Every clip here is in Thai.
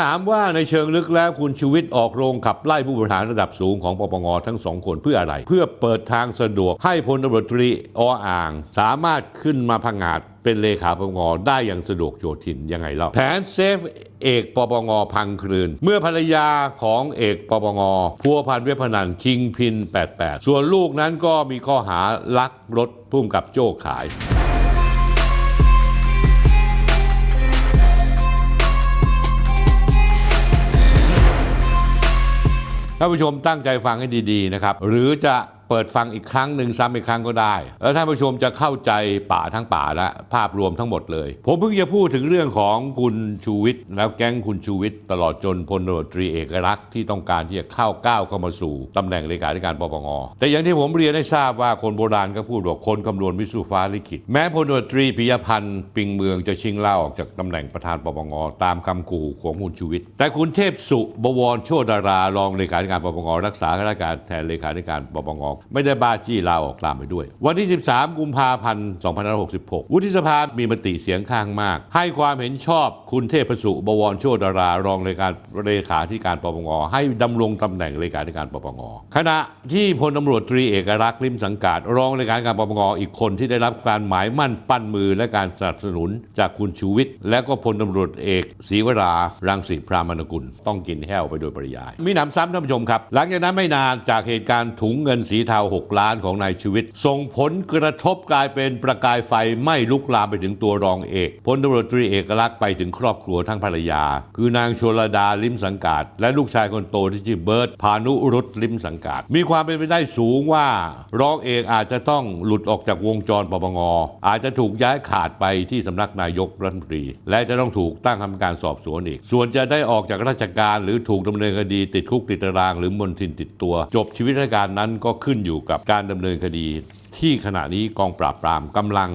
ถามว่าในเชิงลึกแล้วคุณชูวิทย์ออกโรงขับไล่ผู้บริหารระดับสูงของปปงทั้งสองคนเพื่ออะไร เพื่อเปิดทางสะดวกให้พลตำรวจตรีออ่าง สามารถขึ้นมาพังงาดเป็นเลขาปปงได้อย่างสะดวกโยทินยังไงเล่าแผนเซฟเอกปปงพังคลืน เมื่อภรรยาของเอกปปงพัวพันเว็บพนันคิงพิน 88 ส่วนลูกนั้นก็มีข้อหาลักรถพุ่มกับโจ้ขาย ท่านผู้ชมตั้งใจฟังให้ดีๆนะครับ หรือจะ ปิดฟังอีกครั้งหนึ่งซ้ำอีกครั้งก็ได้ แล้วท่านผู้ชมจะเข้าใจป่าทั้งป่าและภาพรวมทั้งหมดเลย ผมเพิ่งจะพูดถึงเรื่องของคุณชูวิทย์แล้วแก๊งคุณชูวิทย์ตลอดจนพลตรตรีเอกลักษณ์ที่ต้องการที่จะเข้าก้าวเข้ามาสู่ตำแหน่งเลขาธิการปปงแต่อย่างที่ผมเรียนให้ทราบว่าคนโบราณก็พูดว่าคนคำนวณวิสุฟ้าลิขิตแม้พลตรีปิยพันธ์ปิงเมืองจะชิงลาออกจากตำแหน่งประธานปปงตามคำขู่ของคุณชูวิทย์แต่คุณเทพสุบวรโชดารารองเลขาธิการปปงรักษาราชการแทนเลขาธิการปปงไม่ได้บ้าจี้ลาออกตามไปด้วย วันที่ 13 กุมภาพันธ์2566 วุฒิสภา มีมติเสียงข้างมาก ให้ความเห็นชอบคุณเทพสุบวรโชดารารองเลขาเลขาธิการปปงให้ดำรงตำแหน่งเลขาธิการปปงขณะที่พลตำรวจตรีเอกลักษณ์ลิมสังกัดรองเลขาธิการปปงอีกคนที่ได้รับการหมายมั่นปั้นมือและการสนับสนุนจากคุณชูวิทย์และก็พลตำรวจเอกศรีวรารังสิพรามนกุล ต้องกินแห้วไปโดยปริยาย มีหนำซ้ำท่านผู้ชมครับ หลังจากนั้นไม่นานจากเหตุการณ์ถุงเงินสีเทา 6 ล้านของนายชีวิต ส่งผลกระทบกลายเป็นประกายไฟไหม้ลุกลามไปถึงตัวรองเอกพลตำรวจตรีเอกลักษณ์ไปถึงครอบครัวทั้งภรรยา คือนางชลดาลิมสังกาดและลูกชายคนโตที่ชื่อเบิร์ตพานุรุตลิมสังกาดมีความเป็นไปได้สูงว่ารองเอกอาจจะต้องหลุดออกจากวงจรปปงอาจจะถูกย้ายขาดไปที่สำนักนายกรัฐมนตรี และจะต้องถูกตั้งคำการสอบสวนอีก ส่วนจะได้ออกจากราชการหรือถูกดำเนินคดีติดคุกติดตาราง หรือมนทินติดตัว จบชีวิตราชการนั้นก็ขึ้นขึ้นอยู่กับการดำเนินคดี ที่ขณะนี้กองปราบปรามกำลัง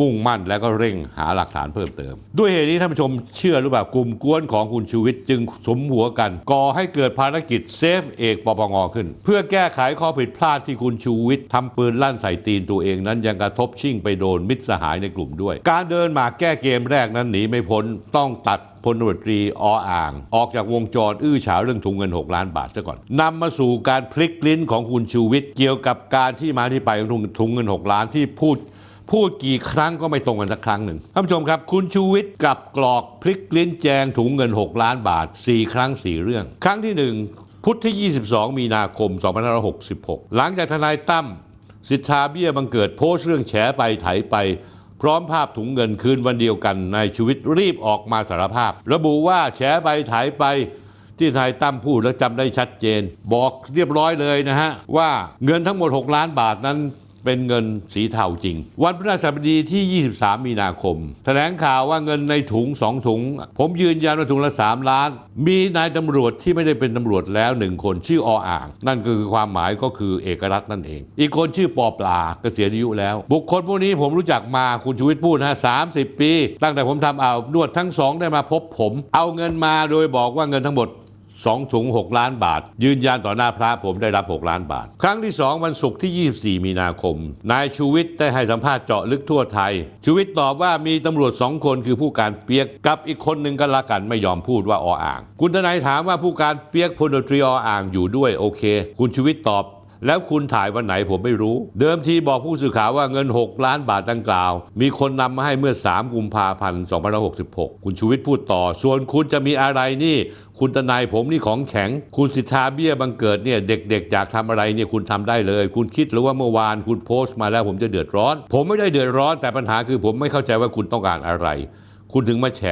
มุ่งมั่นและก็เร่งหาหลักฐานเพิ่มเติม ด้วยเหตุนี้ท่านผู้ชมเชื่อหรือเปล่ากลุ่มกวนของคุณชูวิทย์จึงสมหัวกัน ก่อให้เกิดภารกิจเซฟเอกปปงขึ้น เพื่อแก้ไขข้อผิดพลาดที่คุณชูวิทย์ทำปืนลั่นใส่ตีนตัวเองนั้นยังกระทบชิ่งไปโดนมิตรสหายในกลุ่มด้วย การเดินหมากแก้เกมแรกนั้นหนีไม่พ้นต้องตัดพลตรวจตรี ออ่าง ออกจากวงจรอื้อฉาวเรื่องถุงเงิน 6 ล้านบาทซะก่อนนำมาสู่การพลิกลิ้นของคุณชูวิทย์เกี่ยวกับการที่มาที่ไปของถุงเงิน 6 ล้านที่พูด พูดกี่ครั้งก็ไม่ตรงกันสักครั้งหนึ่งท่านผู้ชมครับ คุณชูวิทย์กับกรอกพลิกลิ้นแจงถุงเงิน 6 ล้านบาท 4 ครั้ง 4 เรื่อง ครั้งที่ 1 พุธที่ 22 มีนาคม 2566 หลังจากทนายตั้มสิทธาเบี้ยบังเกิดโพสต์เรื่องแฉไปไถไป พร้อมภาพถุงเงินคืนวันเดียวกันนายชูวิทย์รีบออกมาสารภาพ ระบุว่าแฉไปไถไปที่ทนายตั้มพูดแล้วจำได้ชัดเจน บอกเรียบร้อยเลยนะฮะว่าเงินทั้งหมด 6 ล้านบาทนั้น เป็นเงินสีเทาจริง วันพฤหัสบดีที่ 23 มีนาคม แถลงข่าวว่าเงินในถุง2ถุง ผมยืนยันว่าถุงละ 3 ล้าน มีนายตำรวจที่ไม่ได้เป็นตำรวจแล้วหนึ่งคนชื่อออ่าง นั่นก็คือความหมายก็คือเอกรัฐนั่นเอง อีกคนชื่อปอปลาเกษียณอายุแล้ว บุคคลพวกนี้ผมรู้จักมาคุณชูวิทย์พูดนะสามสิบปี ตั้งแต่ผมทำเอานวดทั้งสองได้มาพบผม เอาเงินมาโดยบอกว่าเงินทั้งหมด สองถุง 6 ล้านบาท ยืนยันต่อหน้าพระผมได้รับ 6 ล้านบาท ครั้งที่ 2 วันศุกร์ที่ 24 มีนาคม นายชูวิทย์ได้ให้สัมภาษณ์เจาะลึกทั่วไทย ชูวิทย์ตอบว่ามีตำรวจสองคนคือผู้การเปียกกับอีกคนหนึ่งก็ละกันไม่ยอมพูดว่าออ่าง คุณทนายถามว่าผู้การเปียกพลตรีออ่างอยู่ด้วยโอเค คุณชูวิทย์ตอบ แล้วคุณถ่ายวันไหนผมไม่รู้ เดิมทีบอกผู้สื่อข่าวว่าเงิน 6 ล้านบาทดังกล่าว มีคนนำมาให้เมื่อ 3 กุมภาพันธ์2566 คุณชูวิทย์พูดต่อ ส่วนคุณจะมีอะไรนี่ คุณทนายผมนี่ของแข็ง คุณสิทธาเบี้ยบังเกิดเนี่ยเด็กๆอยากทำอะไรเนี่ยคุณทำได้เลย คุณคิดหรือว่าเมื่อวานคุณโพสต์มาแล้วผมจะเดือดร้อน ผมไม่ได้เดือดร้อนแต่ปัญหาคือผมไม่เข้าใจว่าคุณต้องการอะไร คุณถึงมาแฉ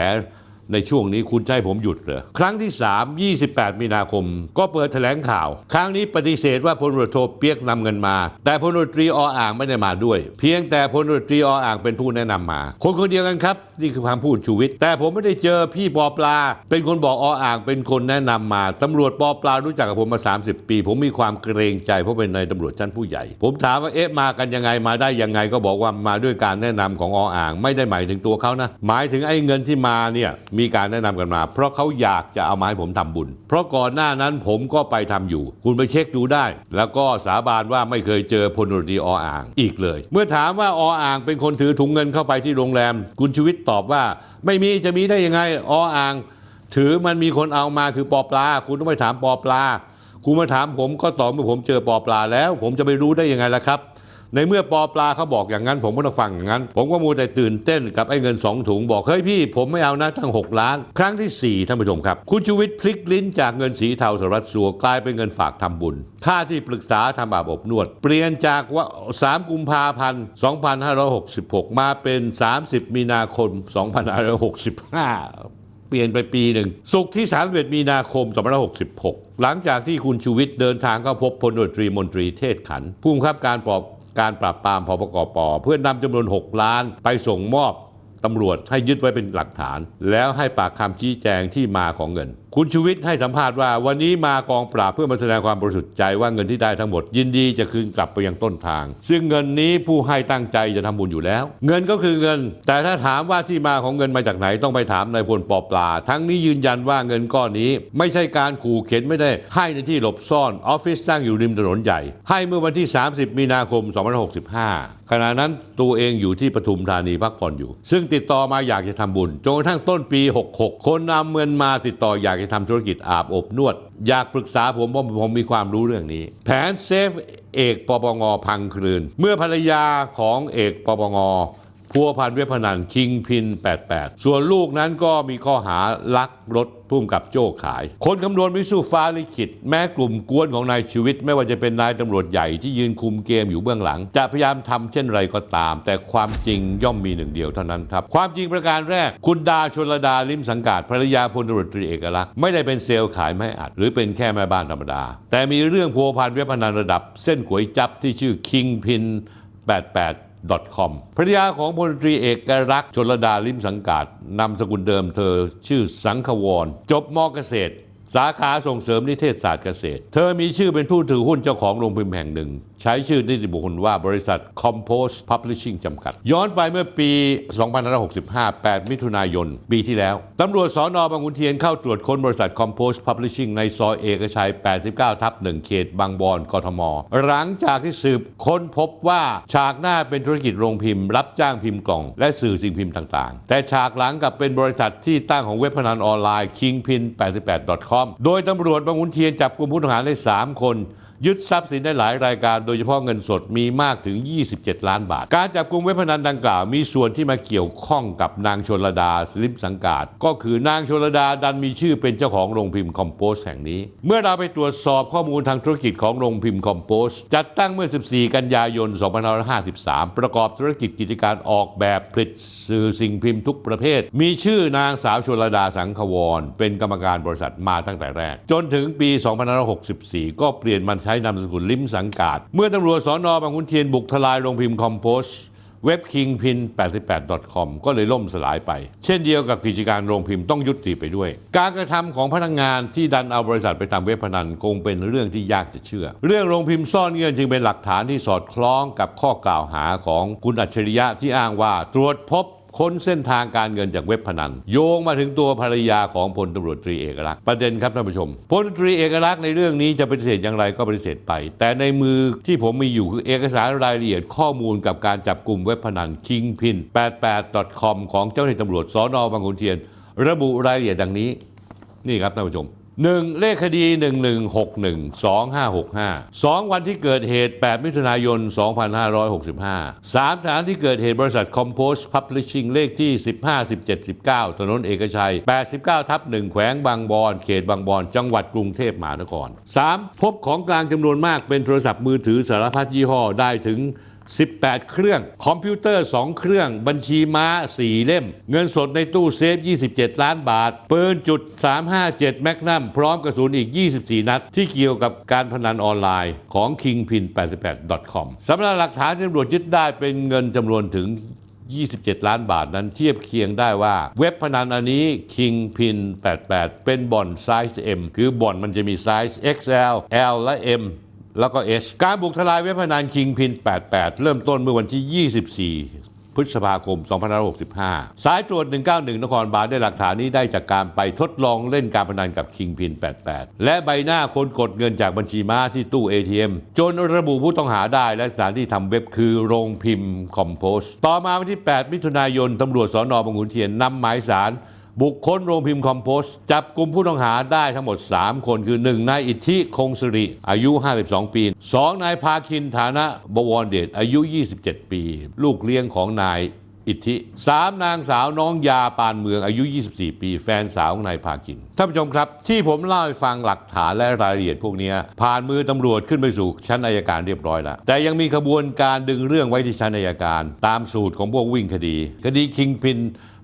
ในช่วงนี้คุณจะให้ผมหยุดเหรอครั้งที่ 3 28 มีนาคม ก็เปิดแถลงข่าว ครั้งนี้ปฏิเสธว่าพลตรวจโทเปียกนำเงินมา แต่พลตำรวจตรีออ่างไม่ได้มาด้วย เพียงแต่พลตำรวจตรีออ่างเป็นผู้แนะนำมา คนคนเดียวกันครับ นี่คือความพูดชูวิทย์แต่ผมไม่ได้เจอพี่ปอปลา เป็นคนบอกออ่างเป็นคนแนะนำมาตำรวจปอปลารู้จักกับผมมา 30 ปี ผมมีความเกรงใจเพราะเป็นนายตำรวจชั้นผู้ใหญ่ ผมถามว่าเอ๊ะมากันยังไงมาได้ยังไงก็บอกว่ามาด้วยการแนะนำของออ่าง ไม่ได้หมายถึงตัวเขานะหมายถึงไอ้เงินที่มาเนี่ยมีการแนะนำกันมา เพราะเขาอยากจะเอามาให้ผมทำบุญ เพราะก่อนหน้านั้นผมก็ไปทำอยู่ คุณไปเช็คดูได้ แล้วก็สาบานว่าไม่เคยเจอพลตรีออ่างอีกเลย เมื่อถามว่าออ่างเป็นคนถือถุงเงินเข้าไปที่โรงแรม คุณชูวิทย์ตอบว่า ไม่มีจะมีได้ยังไงออ่าง ถือมันมีคนเอามาคือปอปลา คุณต้องไปถามปอปลา คุณมาถามผมก็ตอเมื่อผมเจอปอปลาแล้ว ผมจะไปรู้ได้ยังไงล่ะครับ ในเมื่อปอปลาเขาบอกอย่างนั้น ผมก็ต้องฟังอย่างนั้น ผมก็มัวแต่ตื่นเต้นกับไอ้เงินสองถุงบอก เฮ้ยพี่ ผมไม่เอานะตั้ง 6 ล้าน ครั้งที่สี่ท่านผู้ชมครับ คุณชูวิทย์พลิกลิ้นจากเงินสีเทาสารวัตรสัวกลายเป็นเงินฝากทำบุญ ค่าที่ปรึกษาทำอาบอบนวด เปลี่ยนจากว่า 3 กุมภาพันธ์ 2566 มาเป็น 30 มีนาคม 2565เปลี่ยนไปปีหนึ่งสุกร์ที่ 31 มีนาคม 2566 หลังจากที่คุณชูวิทย์เดินทางเข้าพบพลตรวจตรีมนตรีเทศขันผู้บังคับการปราบ การปราบปรามพปกปเพื่อนำจำนวน 6 ล้านไปส่งมอบตำรวจให้ยึดไว้เป็นหลักฐาน แล้วให้ปากคำชี้แจงที่มาของเงิน คุณชูวิทย์ให้สัมภาษณ์ว่าวันนี้มากองปราบเพื่อมาแสดงความบริสุทธิ์ใจว่าเงินที่ได้ทั้งหมด ยินดีจะคืนกลับไปยังต้นทาง ซึ่งเงินนี้ผู้ให้ตั้งใจจะทำบุญอยู่แล้ว เงินก็คือเงิน แต่ถ้าถามว่าที่มาของเงินมาจากไหนต้องไปถามนายพลปอปลา ทั้งนี้ยืนยันว่าเงินก้อนนี้ ไม่ใช่การขู่เข็นไม่ได้ ให้ในที่หลบซ่อนออฟฟิศตั้งอยู่ริมถนนใหญ่ ให้เมื่อวันที่ 30 มีนาคม 2565 ขณะนั้นตัวเองอยู่ที่ปทุมธานีพักผ่อนอยู่ ซึ่งติดต่อมาอยากจะทำบุญจนกระทั่งต้นปี 66 คนนำเงินมาติดต่ออยากจะทำธุรกิจอาบอบนวด อยากปรึกษาผมเพราะผมมีความรู้เรื่องนี้ แผนเซฟเอกปปงพังคลืน เมื่อภรรยาของเอกปปง พัวพันเว็บพนันคิงพิน 88 ส่วนลูกนั้นก็มีข้อหาลักรถพุ่มกับโจ้ขาย คนคำนวณมิสูฟ้าลิขิต แม้กลุ่มกวนของนายชีวิต ไม่ว่าจะเป็นนายตำรวจใหญ่ที่ยืนคุมเกมอยู่เบื้องหลัง จะพยายามทำเช่นไรก็ตาม แต่ความจริงย่อมมีหนึ่งเดียวเท่านั้นครับ ความจริงประการแรก คุณดาชนลดาลิมสังกาดภรรยาพลตำรวจตรีเอกลักษณ์ไม่ได้เป็นเซลล์ขายไม้อัด หรือเป็นแค่แม่บ้านธรรมดา แต่มีเรื่องพัวพันเว็บพนันระดับ เส้นก๋วยจับที่ชื่อคิงพิน 88 .com ภรรยาของพลตรีเอกรักษ์ชลดาลิมสังกาดนามสกุลเดิมเธอชื่อสังควร จบมเกษตร สาขาส่งเสริมนิเทศศาสตร์เกษตร เธอมีชื่อเป็นผู้ถือหุ้นเจ้าของโรงพิมพ์แห่งหนึ่ง ใช้ชื่อนิติบุคคลว่าบริษัท Compose Publishing จำกัด ย้อนไปเมื่อปี 2565 8 มิถุนายน ปีที่แล้ว ตำรวจสอนอบางขุนเทียนเข้าตรวจค้นบริษัท Compose Publishing ในซอยเอกชัย 89 ทับ 1 เขตบางบอน กทม หลังจากที่สืบค้นพบว่าฉากหน้าเป็นธุรกิจโรงพิมพ์ รับจ้างพิมพ์กล่อง และสื่อสิ่งพิมพ์ต่างๆ แต่ฉากหลังกับเป็นบริษัทที่ตั้งของเว็บพนันออนไลน์ kingpin88.com โดยตำรวจบางขุนเทียนจับกลุ่มผู้ต้องหาได้ 3 คน ยึดทรัพย์สินได้หลายรายการ โดยเฉพาะเงินสดมีมากถึง 27 ล้านบาท การจับกลุ่มเว็บพนันดังกล่าว มีส่วนที่มาเกี่ยวข้องกับนางชนระดาสลิปสังกาดก็คือนางชนระดาดันมีชื่อเป็นเจ้าของโรงพิมพ์คอมโพสแห่งนี้ เมื่อเราไปตรวจสอบข้อมูลทางธุรกิจของโรงพิมพ์คอมโพสจัดตั้งเมื่อ 14 กันยายน 2553 ประกอบธุรกิจกิจการออกแบบผลิตสื่อสิ่งพิมพ์ทุกประเภท มีชื่อนางสาวชนระดาสังควร เป็นกรรมการบริษัทมาตั้งแต่แรก จนถึงปี 2564 ก็เปลี่ยนมันใช้นามสกุลลิมสังกาดเมื่อตำรวจสอนอบางขุนเทียนบุกทลายโรงพิมพ์คอมโพสเว็บ kingpin 88 com ก็เลยล่มสลายไป เช่นเดียวกับกิจการโรงพิมพ์ต้องยุติไปด้วย การกระทำของพนักงงานที่ดันเอาบริษัทไปทำเว็บพนันคงเป็นเรื่องที่ยากจะเชื่อ เรื่องโรงพิมพ์ซ่อนเงื่อนจึงเป็นหลักฐานที่สอดคล้องกับข้อกล่าวหาของคุณอัจฉริยะที่อ้างว่า ตรวจพบ ค้นเส้นทางการเงินจากเว็บพนัน โยงมาถึงตัวภรรยาของพลตำรวจตรีเอกลักษณ์ประเด็นครับท่านผู้ชมพลตรีเอกลักษณ์ในเรื่องนี้จะปฏิเสธอย่างไรก็ปฏิเสธไป แต่ในมือที่ผมมีอยู่คือเอกสารรายละเอียดข้อมูลกับการจับกลุ่มเว็บพนัน kingpin 88 com ของเจ้าหน้าที่ตำรวจสอนอบางขุนเทียน ระบุรายละเอียดดังนี้ นี่ครับท่านผู้ชม 1. เลขคดี 1161 2565 2 วันที่เกิดเหตุ 8 มิถุนายน 2565 3สถานที่เกิดเหตุบริษัท Compose Publishing เลขที่ 15 17 19 ถนนเอกชัย 89 ทับ 1 แขวงบางบอน เขตบางบอน จังหวัดกรุงเทพมหานคร 3. พบของกลางจำนวนมากเป็นโทรศัพท์มือถือสารพัดยี่ห้อได้ถึง 18 เครื่อง คอมพิวเตอร์ 2 เครื่อง บัญชีม้า 4 เล่ม เงินสดในตู้เซฟ 27 ล้านบาท ปืนจุด357 แมกนัม พร้อมกระสุนอีก 24 นัด ที่เกี่ยวกับการพนันออนไลน์ของ kingpin88.com สำหรับหลักฐานที่ตำรวจยึดได้เป็นเงินจำนวนถึง27 ล้านบาทนั้นเทียบเคียงได้ว่า เว็บพนันอันนี้ Kingpin 88 เป็นบ่อนไซส์ M คือบ่อนมันจะมีไซส์ XL L และ M แล้วก็ S การบุกทลายเว็บพนัน Kingpin 88 เริ่มต้นเมื่อวันที่ 24พฤษภาคม 2565 สายตรวจ 191 นครบาลได้หลักฐานนี้ได้จากการไปทดลองเล่นการพนันกับ Kingpin 88 และใบหน้าคนกดเงินจากบัญชีม้าที่ตู้ ATM จนระบุผู้ต้องหาได้และสถานที่ทำเว็บคือโรงพิมพ์คอมโพสต่อมาวันที่ 8 มิถุนายน ตำรวจสอนอบางขุนเทียนนำหมายสาร บุคคลโรงพิมพ์คอมโพสจับกลุ่มผู้ต้องหาได้ทั้งหมด 3 คนคือ 1 นายอิทธิคงสิริ อายุ 52 ปี 2 นายพาคินฐานะบวรเดชอายุ 27 ปี ลูกเลี้ยงของนายอิทธิสามนางสาวน้องยาปานเมืองอายุ 24 ปี แฟนสาวของนายพาคิน ท่านผู้ชมครับ ที่ผมเล่าให้ฟังหลักฐานและรายละเอียดพวกนี้ ผ่านมือตำรวจขึ้นไปสู่ชั้นอายการเรียบร้อยแล้ว แต่ยังมีขบวนการดึงเรื่องไว้ที่ชั้นอายการ ตามสูตรของพวกวิ่งคดี คดีคิงพิน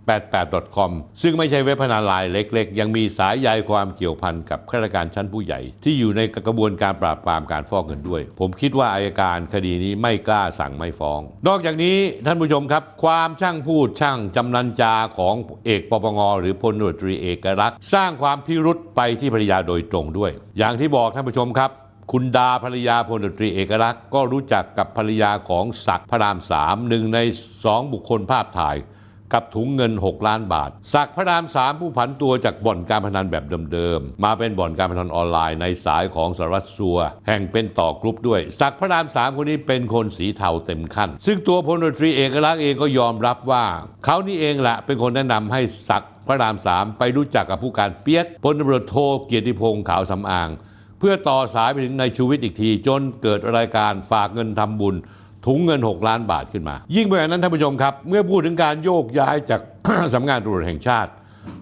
88.com ซึ่งไม่ใช่เว็บพนันลายเล็กๆ ยังมีสายใยความเกี่ยวพันกับข้าราชการชั้นผู้ใหญ่ ที่อยู่ในกระบวนการปราบปรามการฟอกเงินด้วย ผมคิดว่าอายการคดีนี้ไม่กล้าสั่งไม่ฟ้อง นอกจากนี้ท่านผู้ชมครับ ความช่างพูดช่างจำนันจาของเอกปปงหรือพลตำรวจตรีเอกลักษณ์ สร้างความพิรุษไปที่ภรรยาโดยตรงด้วย อย่างที่บอกท่านผู้ชมครับคุณดาภรรยาพลตรีเอกลักษณ์ก็รู้จักกับภรรยาของศักดิ์พระรามสามหนึ่งในสองบุคคลภาพถ่าย กับถุงเงิน 6 ล้านบาทศักพระรามสามผู้ผันตัวจากบ่อนการพนันแบบเดิมๆ มาเป็นบ่อนการพนันออนไลน์ในสายของสารวัตรสัว แห่งเป็นต่อกรุ๊ปด้วยศักพระรามสามคนนี้เป็นคนสีเทาเต็มขั้น ซึ่งตัวพลตรีเอกลักษณ์เองก็ยอมรับว่า เขานี่เองแหละเป็นคนแนะนำให้ศักพระรามสามไปรู้จักกับผู้การเปียกพลตำรวจโทเกียรติพงษ์ขาวสำอาง เพื่อต่อสายไปถึงในชูวิทย์อีกทีจนเกิดรายการฝากเงินทำบุญ ถุงเงิน 6 ล้านบาทขึ้นมา ยิ่งไปกว่านั้นท่านผู้ชมครับ เมื่อพูดถึงการโยกย้ายจาก สำนักงานตำรวจแห่งชาติ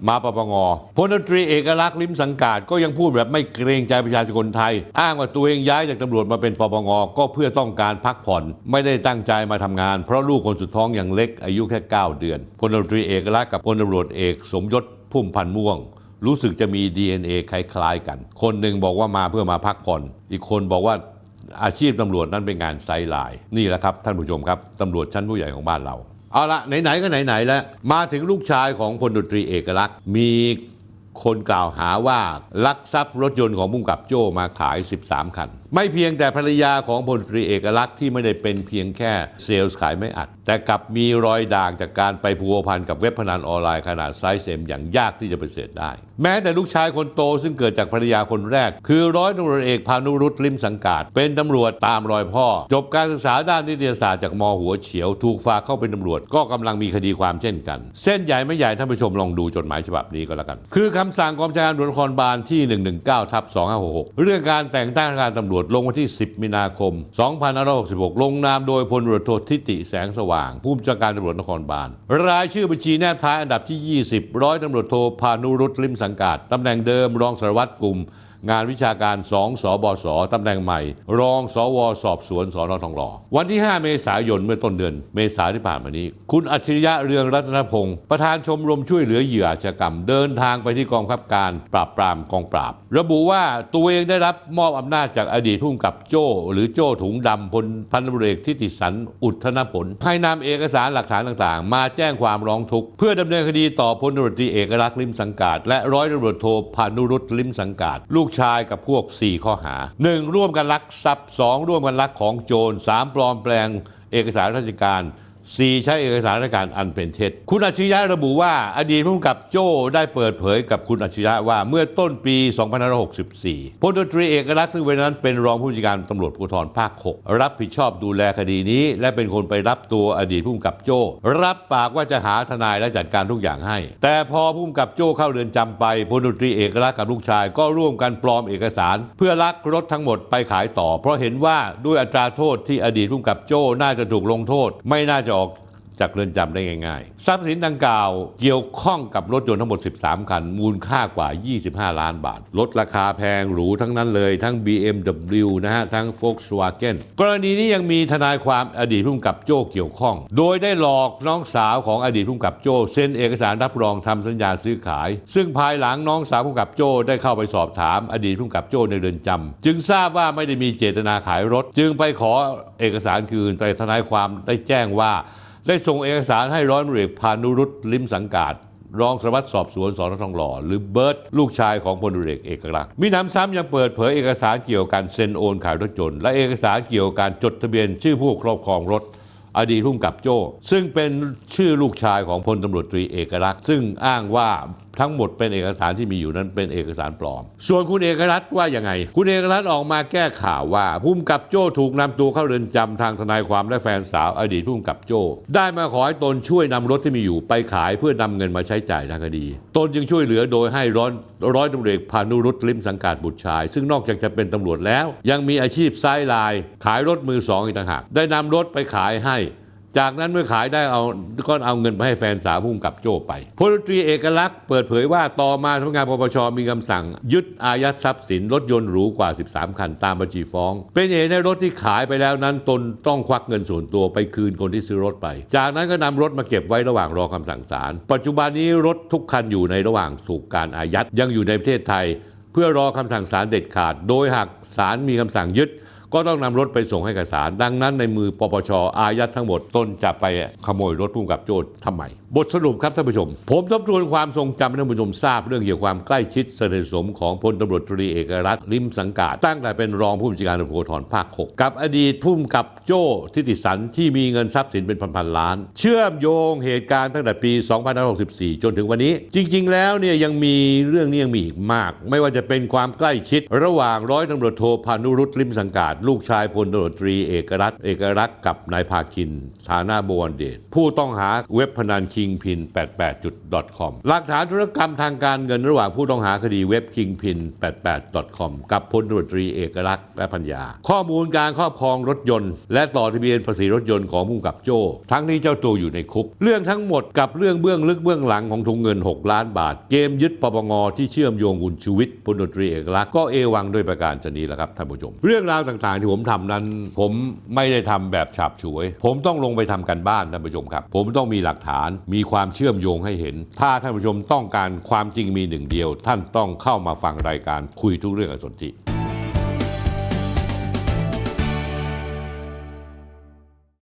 มาปปงพลตรีเอกลักษณ์ลิมสังกาดก็ยังพูดแบบไม่เกรงใจประชาชนไทย อ้างว่าตัวเองย้ายจากตำรวจมาเป็นปปงก็เพื่อต้องการพักผ่อนไม่ได้ตั้งใจมาทำงาน เพราะลูกคนสุดท้องยังเล็กอายุแค่ 9 เดือนพลตรีเอกลักษณ์กับพลตำรวจเอกสมยศพุ่มพันธ์ม่วงรู้สึกจะมี DNA คล้ายๆกัน คนหนึ่งบอกว่ามาเพื่อมาพักผ่อน อีกคนบอกว่า อาชีพตำรวจนั้นเป็นงานไซไลน์นี่แหละครับท่านผู้ชมครับตำรวจชั้นผู้ใหญ่ของบ้านเรา เอาละไหนๆก็ไหนๆแล้ว มาถึงลูกชายของพลดนตรีเอกลักษณ์มีคนกล่าวหาว่าลักทรัพย์รถยนต์ของมุ่งกับโจ้มาขาย 13 คัน ไม่เพียงแต่ภรรยาของพลตรีเอกลักษณ์ที่ไม่ได้เป็นเพียงแค่เซลล์ขายไม่อัด แต่กลับมีรอยด่างจากการไปพัวพันกับเว็บพนันออนไลน์ขนาดไซส์เอ็มอย่างยากที่จะปฏิเสธได้แม้แต่ลูกชายคนโตซึ่งเกิดจากภรรยาคนแรก คือร้อยตำรวจเอกพานุรุตลิมสังกาดเป็นตำรวจตามรอยพ่อ จบการศึกษาด้านนิติศาสตร์จากมหัวเฉียว ถูกฝากเข้าเป็นตำรวจ ก็กำลังมีคดีความเช่นกัน เส้นใหญ่ไม่ใหญ่ท่านผู้ชมลองดูจดหมายฉบับนี้ก็แล้วกัน คือคำสั่งกองบัญชาการตำรวจนครบาลที่ 119ทับ2566 เรื่องการแต่งตั้งการตำรวจลงวันที่ 10 มีนาคม 2566 ลงนามโดยพลตำรวจโททิติแสงสว่าง ผู้บัญชาการตำรวจนครบาลรายชื่อบัญชีแนบท้ายอันดับที่ 20 ร้อยตำรวจโทพานุรุตลิมสงกัดตำแหน่งเดิมรองสารวัตรกลุ่ม งานวิชาการ2สบสตำแหน่งใหม่ รองสวสอบสวนสอนอทองหล่อวันที่ 5 เมษายนเมื่อต้นเดือน เมษายนที่ผ่านมานี้ คุณอัจฉริยะเรืองรัตนพงศ์ประธานชมรมช่วยเหลือเหยื่ออาชญากรรม เดินทางไปที่กองบังคับการปราบปรามกองปราบ ระบุว่าตัวเองได้รับมอบอำนาจจากอดีตผู้กำกับโจ้ หรือโจ้ถุงดำพลพันตำรวจเอกทิติสันอุทธนผลให้นำเอกสารหลักฐานต่างๆ มาแจ้งความร้องทุกข์เพื่อดำเนินคดีต่อพลตำรวจตรีเอกลักษณ์ลิมสังกาดและร้อยตำรวจโทพานุรุตลิมสังกาดลูกชายกับพวก 4 ข้อหา 1. ร่วมกันลักทรัพย์ 2. ร่วมกันลักของโจร 3. ปลอมแปลงเอกสารราชการ 4. ใช้เอกสารราชการอันเป็นเท็จ คุณอัจฉริยะระบุว่า อดีตผู้กำกับโจ้ได้เปิดเผยกับคุณอัจฉริยะว่าเมื่อต้นปี 2564พลตรีเอกลักษณ์ซึ่งเวลานั้นเป็นรองผู้บัญชาการตำรวจภูธรภาค 6 รับผิดชอบดูแลคดีนี้ และเป็นคนไปรับตัวอดีตผู้กำกับโจ้ รับปากว่าจะหาทนายและจัดการทุกอย่างให้ แต่พอผู้กำกับโจ้เข้าเรือนจำไปพลตรีเอกลักษณ์กับลูกชาย ก็ร่วมกันปลอมเอกสาร เพื่อลักรถทั้งหมดไปขายต่อ เพราะเห็นว่าด้วยอัตราโทษที่อดีตผู้กำกับโจ้น่าจะถูกลงโทษ ไม่น่าจะออก จากเรือนจำได้ง่ายๆ ทรัพย์สินดังกล่าวเกี่ยวข้องกับรถยนต์ทั้งหมด 13 คัน มูลค่ากว่า 25 ล้านบาท ลดราคาแพงหรูทั้งนั้นเลย ทั้ง BMW นะฮะ ทั้ง Volkswagen กรณีนี้ยังมีทนายความอดีตผู้กำกับโจ้เกี่ยวข้อง โดยได้หลอกน้องสาวของอดีตผู้กำกับโจ้เซ็นเอกสารรับรองทำสัญญาซื้อขาย ซึ่งภายหลังน้องสาวผู้กำกับโจ้ได้เข้าไปสอบถาม อดีตผู้กำกับโจ้ในเรือนจำจึงทราบว่าไม่ได้มีเจตนาขายรถ จึงไปขอเอกสารคืนแต่ทนายความได้แจ้งว่า ได้ส่งเอกสารให้ร้อยตำรวจเอกพานุรุตลิมสังกาดรองสารวัตรสอบสวนสอนทองหล่อ หรือเบิร์ตลูกชายของพลตำรวจเอเอกลักษณ์มีน้ำซ้ำยังเปิดเผยเอกสารเกี่ยวกับการเซ็นโอนขายรถยนต์และเอกสารเกี่ยวกับการจดทะเบียนชื่อผู้ครอบครองรถอดีตผู้กับโจ้ ซึ่งเป็นชื่อลูกชายของพลตำรวจตรีเอกลักษณ์ ซึ่งอ้างว่า ทั้งหมดเป็นเอกสารที่มีอยู่นั้นเป็นเอกสารปลอม ส่วนคุณเอกรัฐว่ายังไง คุณเอกรัฐออกมาแก้ข่าวว่าพุ่มกับโจ้ถูกนำตัวเข้าเรือนจำทางทนายความและแฟนสาวอดีตพุ่มกับโจ้ได้มาขอให้ตนช่วยนำรถที่มีอยู่ไปขายเพื่อนำเงินมาใช้จ่ายทางคดี ตนจึงช่วยเหลือโดยให้ร้อยร้อยตำรวจเอกพานุรุตลิมสังกาดบุตรชาย ซึ่งนอกจากจะเป็นตำรวจแล้ว ยังมีอาชีพไซด์ไลน์ขายรถมือสองอีกต่างหากได้นำรถไปขายให้ จากนั้นเมื่อขายได้เอาก็เอาเงินไปให้แฟนสาวพุ่มกับโจ้ไปพลตรีเอกลักษณ์เปิดเผยว่าต่อมาสำนักงานปปชมีคำสั่ง ยึดอายัดทรัพย์สินรถยนต์หรูกว่า 13 คันตามบัญชีฟ้อง เป็นเหตุให้รถที่ขายไปแล้วนั้นตนต้องควักเงินส่วนตัวไปคืนคนที่ซื้อรถไป จากนั้นก็นำรถมาเก็บไว้ระหว่างรอคำสั่งศาลปัจจุบันนี้รถทุกคันอยู่ในระหว่างถูกการอายัดยังอยู่ในประเทศไทย เพื่อรอคำสั่งศาลเด็ดขาด โดยหากศาลมีคำสั่งยึด ก็ต้องนำรถไปส่งให้กับศาลดังนั้นในมือปปชอายัดทั้งหมดต้นจะไปขโมยรถพุ่งกับโจทย์ทำไม บทสรุปครับท่านผู้ชม ผมทบทวนความทรงจำให้ท่านผู้ชมทราบเรื่องเกี่ยวกับความใกล้ชิดสนิทสนมของพลตำรวจตรีเอกรัฐริมสังกาดตั้งแต่เป็นรองผู้บัญชาการตำรวจภูธรภาค6กับอดีตพุ่มกับโจ้ทิติสันที่มีเงินทรัพย์สินเป็นพันๆล้าน เชื่อมโยงเหตุการณ์ตั้งแต่ปี 2564 จนถึงวันนี้ จริง ๆ แล้วเนี่ยยังมีเรื่องนี้ยังมีอีกมาก ไม่ว่าจะเป็นความใกล้ชิด ระหว่างร้อยตำรวจโทพานุรุตริมสังกาดลูกชายพลตำรวจตรีเอกรัฐเอกรักษ์กับนายภาคินฐานาบวรเดชผู้ต้องหาเว็บพนันคิงพิน 88.com หลักฐานธุรกรรมทางการเงินระหว่างผู้ต้องหาคดีเว็บคิงพิน 88.com กับพลตำรวจตรีเอกรักษ์และพัญญา ข้อมูลการครอบครองรถยนต์ และต่อทะเบียนภาษีรถยนต์ของผู้กับโจ้ ทั้งนี้เจ้าตัวอยู่ในคุก เรื่องทั้งหมดกับเรื่องเบื้องลึกเบื้องหลังของทุงเงิน 6 ล้านบาท เกมยึดปปงที่เชื่อมโยงคุณชูวิทย์พลตรีเอกลักษณ์ก็เอวังด้วยประการชนีแหละครับท่านผู้ชม เรื่องราวต่างๆที่ผมทำนั้น ผมไม่ได้ทำแบบฉาบฉวย ผมต้องลงไปทำกันบ้านท่านผู้ชมครับ ผมต้องมีหลักฐานมีความเชื่อมโยงให้เห็น ถ้าท่านผู้ชมต้องการความจริงมีหนึ่งเดียว ท่านต้องเข้ามาฟังรายการคุยทุกเรื่องกับสนธิ